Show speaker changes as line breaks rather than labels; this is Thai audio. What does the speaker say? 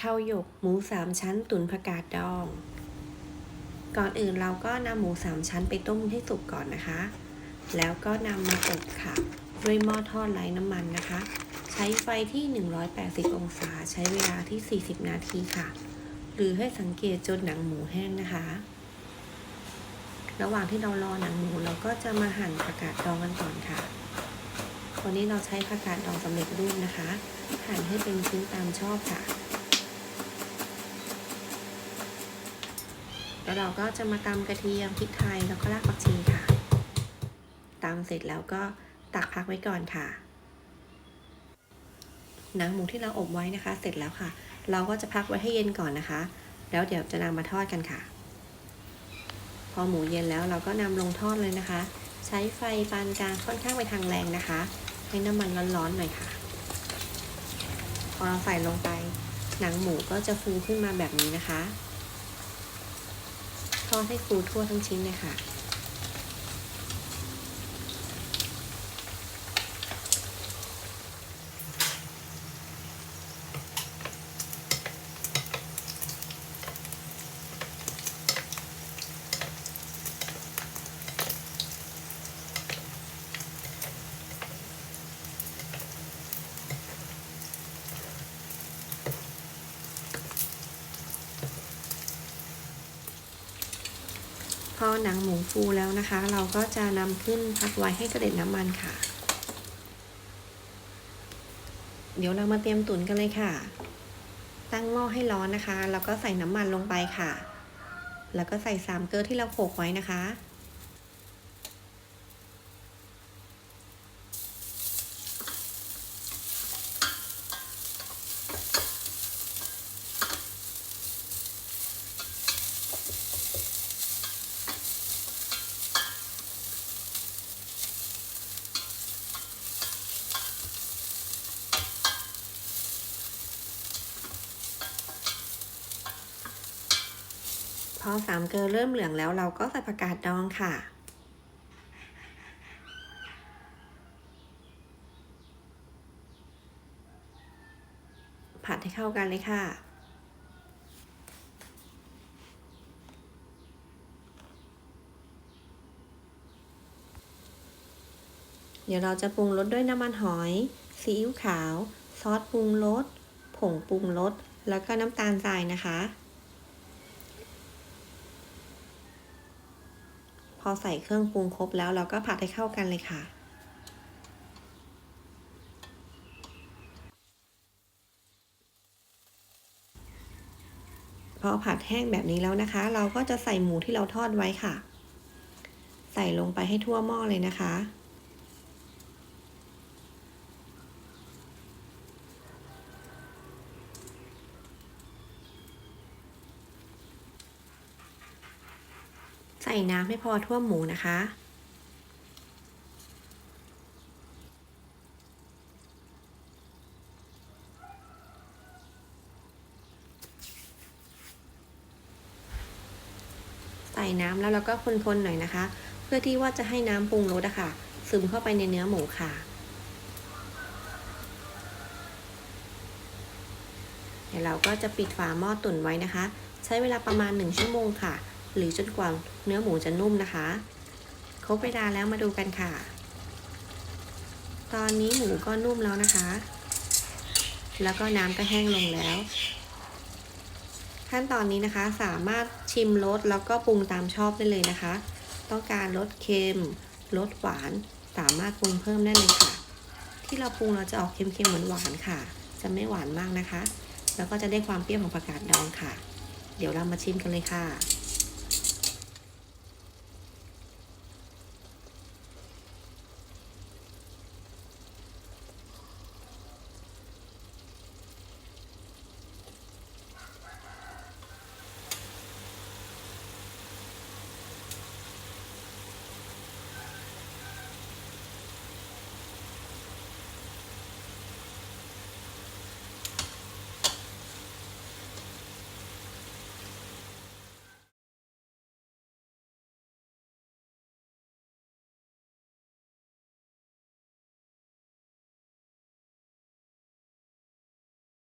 ข้าวหยกหมูสามชั้นตุ๋นผักกาดดอง ก่อนอื่นเราก็นำหมูสามชั้นไปต้มให้สุกก่อนนะคะ แล้วก็นำมาอบค่ะ ด้วยหม้อทอดไร้น้ำมันนะคะ ใช้ไฟที่ 180 องศาใช้เวลาที่ 40 นาทีค่ะ หรือให้สังเกตจนหนังหมูแห้งนะคะ ระหว่างที่เรารอหนังหมูเราก็จะมาหั่นผักกาดดองกันก่อนค่ะวันนี้เราใช้ผักกาดดองสำเร็จรูปนะคะ หั่นให้เป็นชิ้นตามชอบค่ะ แล้วเราก็จะมาตำกระเทียมพริกไทยแล้วก็รากผักชีค่ะตำเสร็จแล้วก็ตักพักไว้ก่อนค่ะ หนังหมูที่เราอบไว้นะคะ เสร็จแล้วค่ะ เราก็จะพักไว้ให้เย็นก่อนนะคะ แล้วเดี๋ยวจะนำมาทอดกันค่ะ พอหมูเย็นแล้วเราก็นำลงทอดเลยนะคะ ใช้ไฟปานกลางค่อนข้างไปทางแรงนะคะ ให้น้ำมันร้อนๆหน่อยค่ะ พอเราใส่ลงไปหนังหมูก็จะฟูขึ้นมาแบบนี้นะคะ ทอดให้ฟูทั่วทั้งชิ้นเลยค่ะ พอหนังหมูฟูแล้วนะคะ เราก็จะนำขึ้นพักไว้ให้กระเด็นน้ำมันค่ะ เดี๋ยวเรามาเตรียมตุ๋นกันเลยค่ะ ตั้งหม้อให้ร้อนนะคะ แล้วก็ใส่น้ำมันลงไปค่ะ แล้วก็ใส่สามเกลือที่เราโขลกไว้นะคะ อสามเกลือเริ่มเหลืองแล้วเราก็ใส่ผักกาดดองค่ะ ผัดให้เข้ากันเลยค่ะเดี๋ยวเราจะปรุงรสด้วยน้ำมันหอย ซีอิ๊วขาว ซอสปรุงรส ผงปรุงรส แล้วก็น้ำตาลทรายนะคะ พ อใส่เครื่องปรุงครบแล้วเราก็ผัดให้เข้ากันเลยค่ะ พอผัดแห้งแบบนี้แล้วนะคะ เราก็จะใส่หมูที่เราทอดไว้ค่ะ ใส่ลงไปให้ทั่วหม้อเลยนะคะ ใส่น้ำให้พอท่วมหมูนะคะ ใส่น้ำแล้วเราก็คนๆหน่อยนะคะ เพื่อที่ว่าจะให้น้ำปรุงรสอะค่ะ ซึมเข้าไปในเนื้อหมูค่ะ เดี๋ยวเราก็จะปิดฝาหม้อตุ๋นไว้นะคะ ใช้เวลาประมาณ 1 ชั่วโมงค่ะ หรือจนกว่าเนื้อหมูจะนุ่มนะคะ ครบเวลาแล้วมาดูกันค่ะ ตอนนี้หมูก็นุ่มแล้วนะคะ แล้วก็น้ำก็แห้งลงแล้ว ขั้นตอนนี้นะคะสามารถชิมรสแล้วก็ปรุงตามชอบได้เลยนะคะ ต้องการรสเค็มรสหวานสามารถปรุงเพิ่มได้เลยค่ะ ที่เราปรุงเราจะออกเค็มๆหวานๆค่ะ จะไม่หวานมากนะคะ แล้วก็จะได้ความเปรี้ยวของผักกาดดองค่ะ เดี๋ยวเรามาชิมกันเลยค่ะ